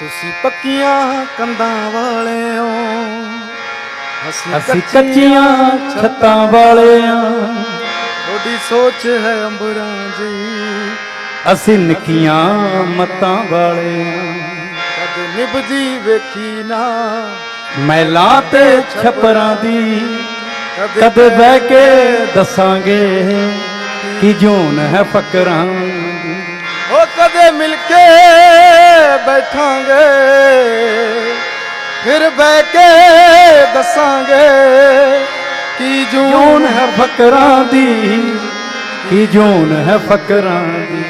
ਤੁਸੀਂ ਪੱਕੀਆਂ ਕੰਧਾਂ ਵਾਲਿਓ। ਅਸੀਂ ਕੱਚੀਆਂ ਛੱਤਾਂ ਵਾਲਿਆਂ। ਤੁਹਾਡੀ ਸੋਚ ਹੈ ਅੰਬਰਾਂ ਜੀ ਅਸੀਂ ਨਿੱਕੀਆਂ ਮੱਤਾਂ ਵਾਲਿਆਂ। ਕਦੇ ਨਿਭਦੀ ਵੇਖੀ ਨਾ। ਮਹਿਲਾਂ ਤੇ ਛਪਰਾਂ ਦੀ। ਕਦੇ ਬਹਿ ਕੇ ਦੱਸਾਂਗੇ ਕਿ ਜੂਨ ਹੈ ਫਕਰਾਂ ਦੀ। ਉਹ ਕਦੇ ਮਿਲ ਕੇ ਬੈਠਾਂਗੇ, ਫਿਰ ਬਹਿ ਕੇ ਦੱਸਾਂਗੇ ਕੀ ਜੂਨ ਹੈ ਫਕਰਾਂ ਦੀ, ਕੀ ਜੂਨ ਹੈ ਫਕਰਾਂ ਦੀ।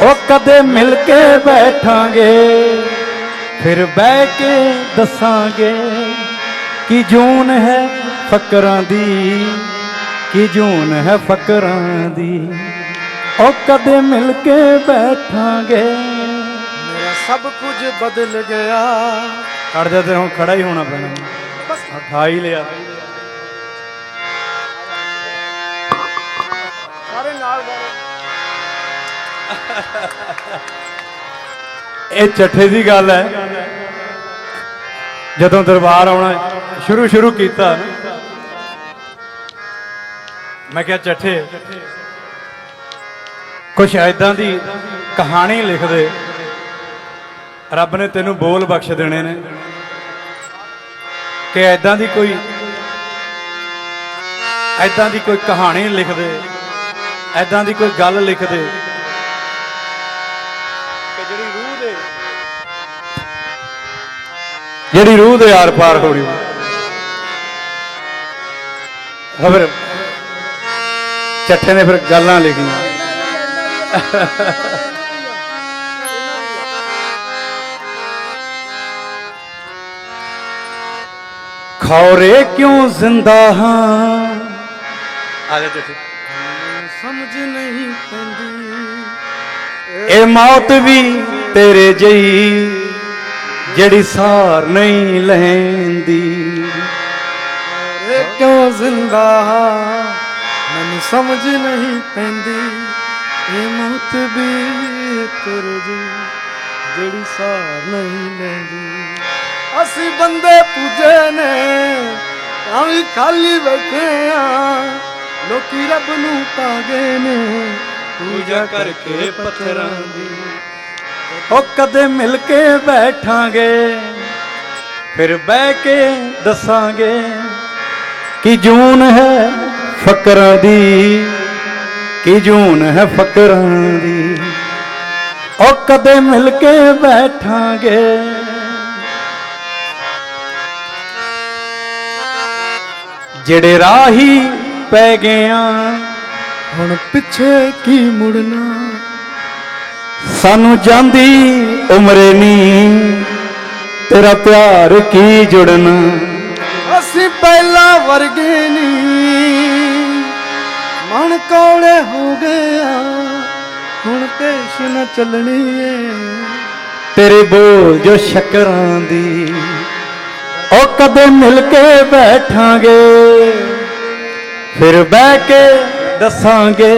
ਉਹ ਕਦੇ ਮਿਲ ਕੇ ਬੈਠਾਂਗੇ, ਫਿਰ ਬਹਿ ਕੇ ਦੱਸਾਂਗੇ ਕੀ ਜੂਨ ਹੈ ਫਕਰਾਂ ਦੀ, ਕੀ ਜੂਨ ਹੈ ਫਕਰਾਂ ਦੀ। ਉਹ ਕਦੇ ਮਿਲ ਕੇ ਬੈਠਾਂਗੇ। ਮੇਰਾ ਸਭ ਕੁਝ ਬਦਲ ਗਿਆ। ਖੜ ਜਾ ਤੇ ਹੁਣ ਖੜਾ ਹੀ ਹੋਣਾ ਪੈਣਾ। ਬਸ। ਉਠਾ ਹੀ ਲਿਆ। ਸਾਰੇ ਨਾਲ ਗਾਓ ਇਹ ਚੱਠੇ ਦੀ ਗੱਲ ਹੈ। ਜਦੋਂ ਦਰਬਾਰ ਆਉਣਾ ਸ਼ੁਰੂ ਸ਼ੁਰੂ ਕੀਤਾ। ਮੈਂ ਕਿਹਾ ਚੱਠੇ ਕੁਛ ਐਦਾਂ ਦੀ ਕਹਾਣੀ ਲਿਖ ਦੇ ਰੱਬ ਨੇ ਤੈਨੂੰ ਬੋਲ ਬਖਸ਼ ਦੇਣੇ ਨੇ। ਕਿ ਐਦਾਂ ਦੀ ਕੋਈ ਐਦਾਂ ਦੀ ਕੋਈ ਕਹਾਣੀ ਲਿਖ ਦੇ ਐਦਾਂ ਦੀ ਕੋਈ ਗੱਲ ਲਿਖ ਦੇ ਕਿ ਜਿਹੜੀ ਰੂਹ ਦੇ, ਜਿਹੜੀ ਰੂਹ ਦੇ ਆਰ ਪਾਰ ਹੋ ਰਹੀ ਖਬਰ ਚੱਠੇ ਨੇ ਫਿਰ ਗੱਲਾਂ ਲਿਖੀਆਂ। ਖੌਰੇ ਕਿਉਂ ਜ਼ਿੰਦਾ ਹਾਂ? ਆ ਜਾ ਚੱਠੇ ਸਮਝ ਨਹੀਂ ਪੈਂਦੀ। ਇਹ ਮੌਤ ਵੀ ਤੇਰੇ ਜਈ ਜਿਹੜੀ ਸਾਰ ਨਹੀਂ ਲੈਂਦੀ। ਇਹ ਕਿਉਂ ਜ਼ਿੰਦਾ ਹਾਂ? ਮੈਨੂੰ ਸਮਝ ਨਹੀਂ ਪੈਂਦੀ। ਇਹ ਵੀ ਤੇਰੇ ਜਿਹੜੀ ਸਾਰ ਨਹੀਂ ਲੈਂਦੀ। ਅਸੀਂ ਬੰਦੇ ਪੂਜੇ ਨੇ, ਤਾਂ ਵੀ ਖਾਲੀ ਬੈਠੇ ਆ। ਲੋਕੀ ਰੱਬ ਨੂੰ ਪਾਗੇ ਨੇ, ਪੂਜਾ ਕਰਕੇ ਪੱਥਰਾਂ ਦੀ। ਉਹ ਕਦੇ ਮਿਲ ਕੇ ਬੈਠਾਂਗੇ, ਫਿਰ ਬਹਿ ਕੇ ਦੱਸਾਂਗੇ ਕਿ ਜੂਨ ਹੈ ਫਕਰਾਂ ਦੀ। ਕਿ ਜੂਨ ਹੈ ਫਕਰਾਂ ਦੀ। ਉਹ ਕਦੇ ਮਿਲ ਕੇ ਬੈਠਾਂਗੇ। ਜਿਹੜੇ ਰਾਹੀ ਪੈ ਗਏ ਆ ਹੁਣ ਪਿੱਛੇ ਕੀ ਮੁੜਨਾ? ਸਾਨੂੰ ਜਾਂਦੀ ਉਮਰੇ ਨੀ ਤੇਰਾ ਪਿਆਰ ਕੀ ਜੁੜਨਾ? ਅਸੀਂ ਪਹਿਲਾਂ ਵਰਗੇ ਨਹੀਂ ਮਨ ਕੌੜੇ ਹੋ ਗਿਆ। ਹੁਣ ਪੇਸ਼ ਨਾ ਚੱਲਣੀ ਏ। ਤੇਰੇ ਬੋਲ ਜੋ ਸ਼ਕਰਾਂ ਦੀ, ਉਹ ਕਦੇ ਮਿਲ ਕੇ ਬੈਠਾਂਗੇ। ਫਿਰ ਬਹਿ ਕੇ ਦੱਸਾਂਗੇ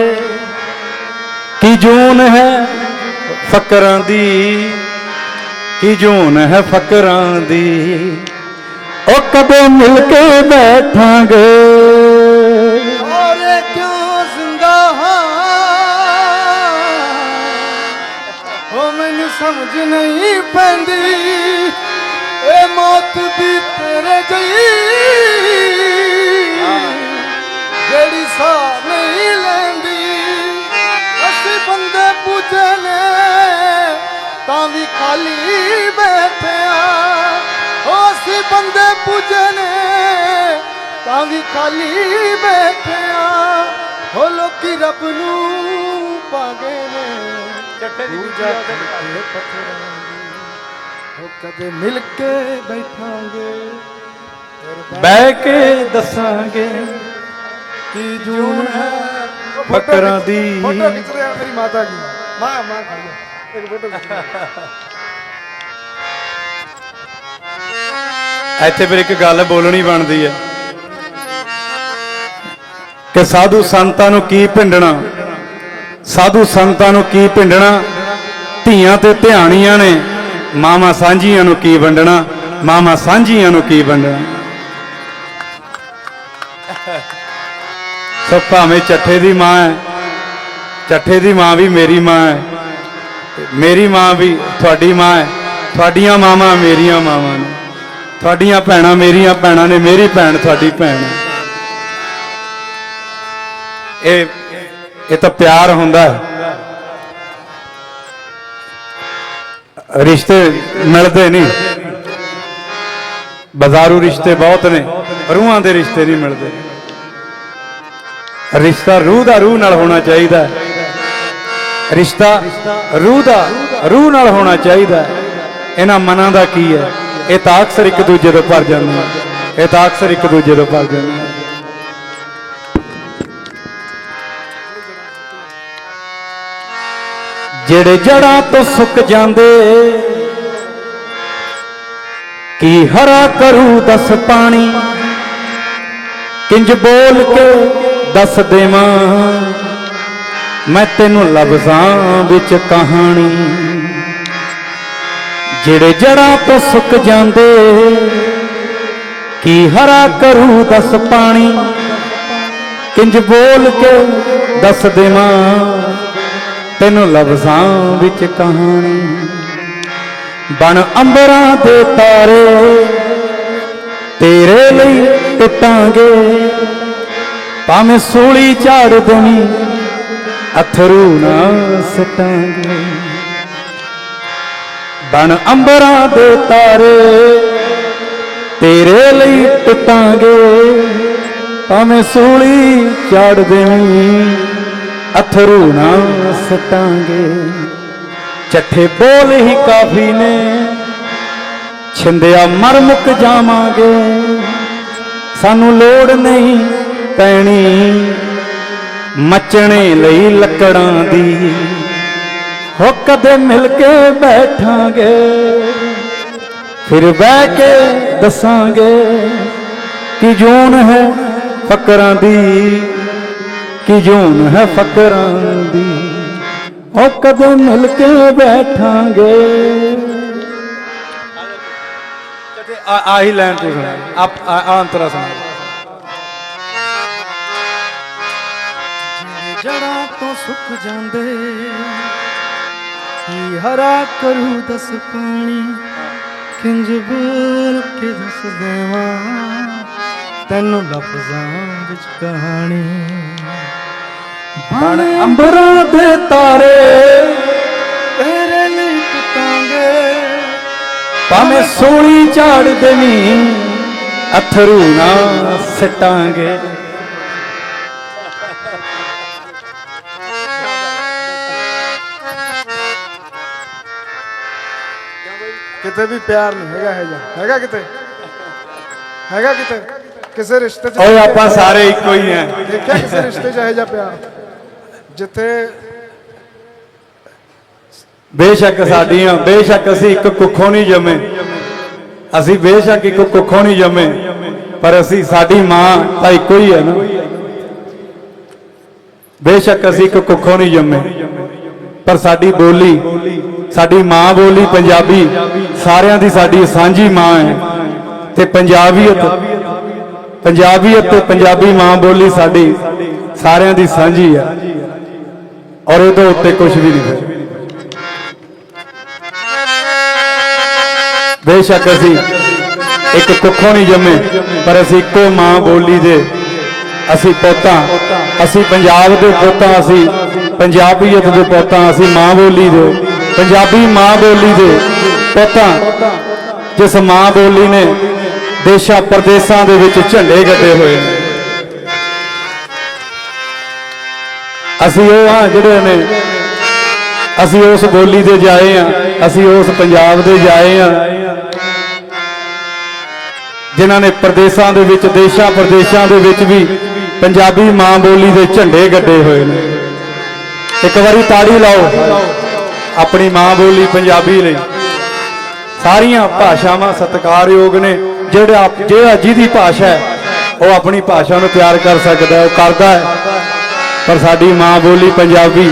ਕਿ ਜੂਨ ਹੈ ਫਕਰਾਂ ਦੀ, ਕਿ ਜੂਨ ਹੈ ਫਕਰਾਂ ਦੀ। ਉਹ ਕਦੇ ਮਿਲ ਕੇ ਬੈਠਾਂਗੇ। ਸਮਝ ਨਹੀਂ ਪੈਂਦੀ। ਇਹ ਮੌਤ ਦੀ ਤੇਰੇ ਜਈ। ਜਿਹੜੀ ਸਾਹ ਨਹੀਂ ਲੈਂਦੀ, ਅਸੀਂ ਬੰਦੇ ਪੂਜੇ ਨੇ, ਤਾਂ ਵੀ ਖਾਲੀ ਬੈਠੇ ਆ। ਅਸੀਂ ਬੰਦੇ ਪੂਜੇ ਨੇ, ਤਾਂ ਵੀ ਖਾਲੀ ਬੈਠੇ ਆ। ਹੋ ਲੋਕੀ ਰੱਬ ਨੂੰ ਪਾਗੇ ਨੇ। ਚੱਟੇ ਦੀ ਪੂਜਾ ਕਰਕੇ ਪੱਥਰਾਂ ਦੀ ਹੋ ਕਦੇ ਮਿਲ ਕੇ ਬੈਠਾਂਗੇ। ਬਹਿ ਕੇ ਦੱਸਾਂਗੇ ਕੀ ਜੂਨ ਹੈ? ਫਕਰਾਂ ਦੀ ਫੋਟੋ ਖਿੱਚ ਰਿਹਾ ਮੇਰੀ ਮਾਤਾ ਕੀ ਮਾਂ ਮਾਂ ਖੜੀ ਹੈ। ਇੱਕ ਫੋਟੋ ਖਿੱਚ ਰਿਹਾ। ਇੱਥੇ ਫਿਰ ਇੱਕ ਗੱਲ ਬੋਲਣੀ ਬਣਦੀ ਹੈ ਕਿ ਸਾਧੂ ਸੰਤਾਂ ਨੂੰ ਕੀ ਪਿੰਡਣਾ ਸਾਧੂ ਸੰਤਾਂ ਨੂੰ ਕੀ ਪਿੰਡਣਾ? ਧੀਆਂ ਤੇ ਧਿਆਣੀਆਂ ਨੇ ਮਾਮਾ ਸਾਂਝੀਆਂ ਨੂੰ ਕੀ ਵੰਡਣਾ? ਮਾਮਾ ਸਾਂਝੀਆਂ ਨੂੰ ਕੀ ਵੰਡਣਾ? ਸੋ ਭਾਵੇਂ ਚੱਠੇ ਦੀ ਮਾਂ ਹੈ, ਚੱਠੇ ਦੀ ਮਾਂ ਵੀ ਮੇਰੀ ਮਾਂ ਹੈ ਮੇਰੀ ਮਾਂ ਵੀ ਤੁਹਾਡੀ ਮਾਂ ਹੈ, ਤੁਹਾਡੀਆਂ ਮਾਵਾਂ ਮੇਰੀਆਂ ਮਾਵਾਂ ਨੇ, ਤੁਹਾਡੀਆਂ ਭੈਣਾਂ ਮੇਰੀਆਂ ਭੈਣਾਂ ਨੇ, ਮੇਰੀ ਭੈਣ ਤੁਹਾਡੀ ਭੈਣ ਇਹ ਇਹ ਤਾਂ ਪਿਆਰ ਹੁੰਦਾ ਹੈ। ਰਿਸ਼ਤੇ ਮਿਲਦੇ ਨਹੀਂ। ਬਾਜ਼ਾਰੂ ਰਿਸ਼ਤੇ ਬਹੁਤ ਨੇ, ਰੂਹਾਂ ਦੇ ਰਿਸ਼ਤੇ ਨਹੀਂ ਮਿਲਦੇ। ਰਿਸ਼ਤਾ ਰੂਹ ਦਾ ਰੂਹ ਨਾਲ ਹੋਣਾ ਚਾਹੀਦਾ ਰਿਸ਼ਤਾ ਰੂਹ ਦਾ ਰੂਹ ਨਾਲ ਹੋਣਾ ਚਾਹੀਦਾ ਇਹਨਾਂ ਮਨਾਂ ਦਾ ਕੀ ਹੈ? ਇਹ ਤਾਂ ਅਕਸਰ ਇੱਕ ਦੂਜੇ ਤੋਂ ਭਰ ਜਾਂਦੇ ਨੇ। ਇਹ ਤਾਂ ਅਕਸਰ ਇੱਕ ਦੂਜੇ ਤੋਂ ਭਰ ਜਾਂਦੇ ਨੇ। ਜਿਹੜੇ ਜੜਾਂ ਤੋਂ ਸੁੱਕ ਜਾਂਦੇ, ਕੀ ਹਰਾ ਕਰੂ ਦਸ ਪਾਣੀ? ਕਿੰਜ ਬੋਲ ਕੇ ਦੱਸ ਦੇਵਾਂ? ਮੈਂ ਤੈਨੂੰ ਲਫ਼ਜ਼ਾਂ ਵਿੱਚ ਕਹਾਣੀ। ਜਿਹੜੇ ਜੜਾਂ ਤੋਂ ਸੁੱਕ ਜਾਂਦੇ, ਕੀ ਹਰਾ ਕਰੂ ਦਸ ਪਾਣੀ? ਕਿੰਜ ਬੋਲ ਕੇ ਦੱਸ ਦੇਵਾਂ? ਤੈਨੂੰ ਲਫ਼ਜ਼ਾਂ ਵਿੱਚ ਕਹਾਣੀ। ਬਣ ਅੰਬਰਾਂ ਦੇ ਤਾਰੇ, ਤੇਰੇ ਲਈ ਟੁੱਟਾਂਗੇ ਭਾਵੇਂ ਸੂਲੀ ਝਾੜ ਦੇਣੀ ਅਥਰੂ ਨਾ ਸਟਾਂਗੇ। ਬਣ ਅੰਬਰਾਂ ਦੇ ਤਾਰੇ, ਤੇਰੇ ਲਈ ਟੁੱਟਾਂਗੇ ਭਾਵੇਂ ਸੂਲੀ ਝਾੜ ਦੇਣੀ ਅਥਰੂ ਨਾ ਸਟਾਂਗੇ। ਚੱਠੇ ਬੋਲ ਹੀ ਕਾਫੀ ਨੇ, ਛਿੰਦਿਆ ਮਰ ਮੁੱਕ ਜਾਵਾਂਗੇ। ਸਾਨੂੰ ਲੋੜ ਨਹੀਂ ਪੈਣੀ ਮਚਣੇ ਲਈ ਲੱਕੜਾਂ ਦੀ। ਹੋ ਕਦੇ ਮਿਲ ਕੇ ਬੈਠਾਂਗੇ, ਫਿਰ ਬਹਿ ਕੇ ਦੱਸਾਂਗੇ ਕਿ ਜੂਨ ਹੈ ਫਕਰਾਂ ਦੀ। ਕਿ ਜੂਨ ਹੈ ਫਕਰਾਂ ਦੀ ਉਹ ਕਦੋਂ ਮਿਲ ਕੇ ਬੈਠਾਂਗੇ? ਕਦੇ ਆਹੀ ਲਾਈਨ ਤੂੰ ਸੁਣਾ ਆਪ ਆ ਅੰਤਰਾ ਸੁਣਾ ਜੜਾਂ ਤੋਂ ਸੁੱਕ ਜਾਂਦੇ ਕੀ ਹਰਾ ਕਰੂ ਦਸ ਪਾਣੀ ਕਿੰਜ ਬੋਲ ਕੇ ਦੱਸ ਦੇਵਾਂ। ਤੈਨੂੰ ਲਫ਼ਜ਼ਾਂ ਵਿੱਚ ਕਹਾਣੀ। ਬਣ ਅੰਬਰਾਂ ਦੇ ਤਾਰੇ। ਤੇਰੇ ਲਈ ਟੁੱਟਾਂਗੇ। ਭਾਵੇਂ ਸੋਲੀ ਝਾੜ ਦੇਵੀਂ ਅਥਰੂ ਨਾ ਸਟਾਂਗੇ। ਕਿਤੇ ਵੀ ਪਿਆਰ ਨਹੀਂ ਹੈਗਾ ਹੈ ਹੈਗਾ ਕਿਤੇ? ਹੈਗਾ ਕਿਤੇ? ਕਿਸੇ ਰਿਸ਼ਤੇ 'ਚ ਓਏ ਆਪਾਂ ਸਾਰੇ ਇੱਕੋ ਹੀ ਆ। ਦੇਖਿਆ ਕਿਸੇ ਰਿਸ਼ਤੇ 'ਚ ਇਹੋ ਜਿਹਾ ਪਿਆਰ ਜਿੱਥੇ ਬੇਸ਼ੱਕ ਸਾਡੀਆਂ ਬੇਸ਼ੱਕ ਅਸੀਂ ਇੱਕ ਕੁੱਖੋਂ ਨਹੀਂ ਜੰਮੇ। ਅਸੀਂ ਬੇਸ਼ੱਕ ਇੱਕ ਕੁੱਖੋਂ ਨਹੀਂ ਜੰਮੇ ਪਰ ਅਸੀਂ ਸਾਡੀ ਮਾਂ ਤਾਂ ਇੱਕੋ ਹੀ ਹੈ ਨਾ। ਬੇਸ਼ੱਕ ਅਸੀਂ ਇੱਕ ਕੁੱਖੋਂ ਨਹੀਂ ਜੰਮੇ ਪਰ ਸਾਡੀ ਬੋਲੀ ਸਾਡੀ ਮਾਂ ਬੋਲੀ ਪੰਜਾਬੀ ਸਾਰਿਆਂ ਦੀ ਸਾਡੀ ਸਾਂਝੀ ਮਾਂ ਹੈ। ਤੇ ਪੰਜਾਬੀਅਤ ਪੰਜਾਬੀਅਤ ਤੇ ਪੰਜਾਬੀ ਮਾਂ ਬੋਲੀ ਸਾਡੀ ਸਾਰਿਆਂ ਦੀ ਸਾਂਝੀ ਹੈ। ਔਰ ਇਹਦੇ ਉੱਤੇ ਕੁਝ ਵੀ ਨਹੀਂ ਹੈ। ਬੇਸ਼ੱਕ ਅਸੀਂ ਇੱਕ ਕੁੱਖੋਂ ਨਹੀਂ ਜੰਮੇ, ਪਰ ਅਸੀਂ ਇੱਕੋ ਮਾਂ ਬੋਲੀ ਦੇ ਅਸੀਂ ਪੋਤਾਂ, ਅਸੀਂ ਪੰਜਾਬ ਦੇ ਪੋਤਾਂ, ਅਸੀਂ ਪੰਜਾਬੀਅਤ ਦੇ ਪੋਤਾਂ, ਅਸੀਂ ਮਾਂ ਬੋਲੀ ਦੇ, ਪੰਜਾਬੀ ਮਾਂ ਬੋਲੀ ਦੇ ਪੋਤਾਂ, ਜਿਸ ਮਾਂ ਬੋਲੀ ਨੇ ਦੇਸ਼ਾਂ ਪ੍ਰਦੇਸ਼ਾਂ ਦੇ ਵਿੱਚ ਝੰਡੇ ਗੱਡੇ ਹੋਏ। ਨੇ ਅਸੀਂ ਉਹ ਆ ਜਿਹੜੇ ਨੇ, ਅਸੀਂ ਉਸ ਬੋਲੀ ਦੇ ਜਾਏ ਆ ਅਸੀਂ ਉਸ ਪੰਜਾਬ ਦੇ ਜਾਏ ਆ ਜਿਨ੍ਹਾਂ ਨੇ ਪ੍ਰਦੇਸ਼ਾਂ ਦੇ ਵਿੱਚ, ਦੇਸ਼ਾਂ ਪ੍ਰਦੇਸ਼ਾਂ ਦੇ ਵਿੱਚ ਵੀ ਪੰਜਾਬੀ ਮਾਂ ਬੋਲੀ ਦੇ ਝੰਡੇ ਗੱਡੇ ਹੋਏ ਨੇ। ਇੱਕ ਵਾਰੀ ਤਾੜੀ ਲਾਓ, ਆਪਣੀ ਮਾਂ ਬੋਲੀ ਪੰਜਾਬੀ ਲਈ। ਸਾਰੀਆਂ ਭਾਸ਼ਾਵਾਂ ਸਤਿਕਾਰਯੋਗ ਨੇ। ਜਿਹੜਾ ਜਿਹੜਾ ਜਿਹਦੀ ਭਾਸ਼ਾ ਹੈ, ਉਹ ਆਪਣੀ ਭਾਸ਼ਾ ਨੂੰ ਪਿਆਰ ਕਰ ਸਕਦਾ ਹੈ, ਉਹ ਕਰਦਾ ਹੈ। ਪਰ ਸਾਡੀ ਮਾਂ ਬੋਲੀ ਪੰਜਾਬੀ।